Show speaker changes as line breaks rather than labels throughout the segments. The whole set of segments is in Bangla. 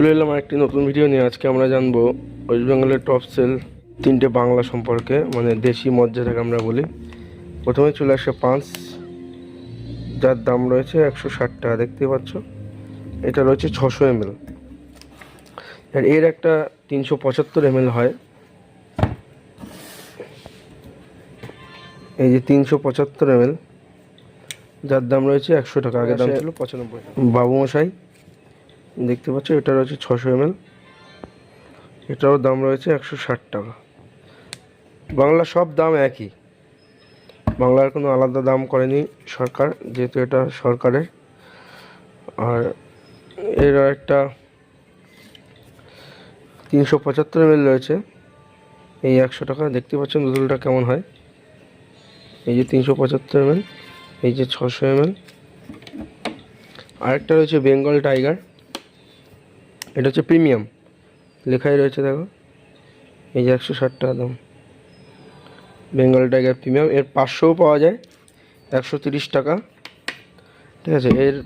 চলে এলাম আর একটি নতুন ভিডিও নিয়ে। আজকে আমরা জানব ওয়েস্ট বেঙ্গলের টপ সেল তিনটে বাংলা সম্পর্কে মানে দেশি মদ যেটাকে আমরা বলি। প্রথমে চলে আসে পাঁচ যার দাম রয়েছে একশো ষাট টাকা দেখতে পাচ্ছ। এটা রয়েছে ছশো এমএল। আর এর একটা তিনশো পঁচাত্তর এমএল হয়। এই যে তিনশো পঁচাত্তর এমএল যার দাম রয়েছে একশো টাকা আগে দাম ছিল পঁচানব্বই। টাকা বাবু মশাই। দেখতে পাচ্ছ এটা রয়েছে ছশো এমএল। এটারও দাম রয়েছে একশো ষাট টাকা। বাংলা সব দাম একই। বাংলার কোনো আলাদা দাম করেনি সরকার, যেহেতু এটা সরকারের। আর এর একটা তিনশো পঁচাত্তর এমএল রয়েছে। এই একশো টাকা, দেখতে পাচ্ছেন বোতলটা কেমন হয়। এই যে তিনশো পঁচাত্তর এমএল, এই যে ছশো এমএল। আরেকটা রয়েছে বেঙ্গল টাইগার। এটা হচ্ছে প্রিমিয়াম। লেখাই রয়েছে দেখো। এই যে একশো ষাট টাকা দাম বেঙ্গল টাইগার প্রিমিয়াম। এর পাঁচশোও পাওয়া যায়। একশো তিরিশ টাকা। ঠিক আছে, এর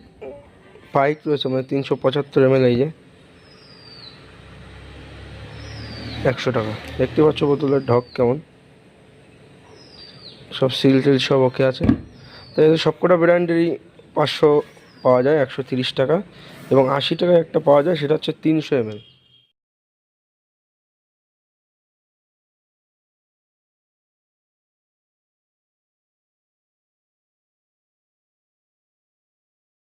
পাইপ রয়েছে মানে তিনশো পঁচাত্তর এমএল এই যে। একশো টাকা। দেখতে পাচ্ছ বোতলের ঢক কেমন? সব সিল টিল সব ওকে আছে। তো সবকটা ব্র্যান্ডেরই পাঁচশো পাওয়া যায়, একশো তিরিশ টাকা। এবং আশি টাকায় একটা পাওয়া যায় সেটা হচ্ছে তিনশো এমএল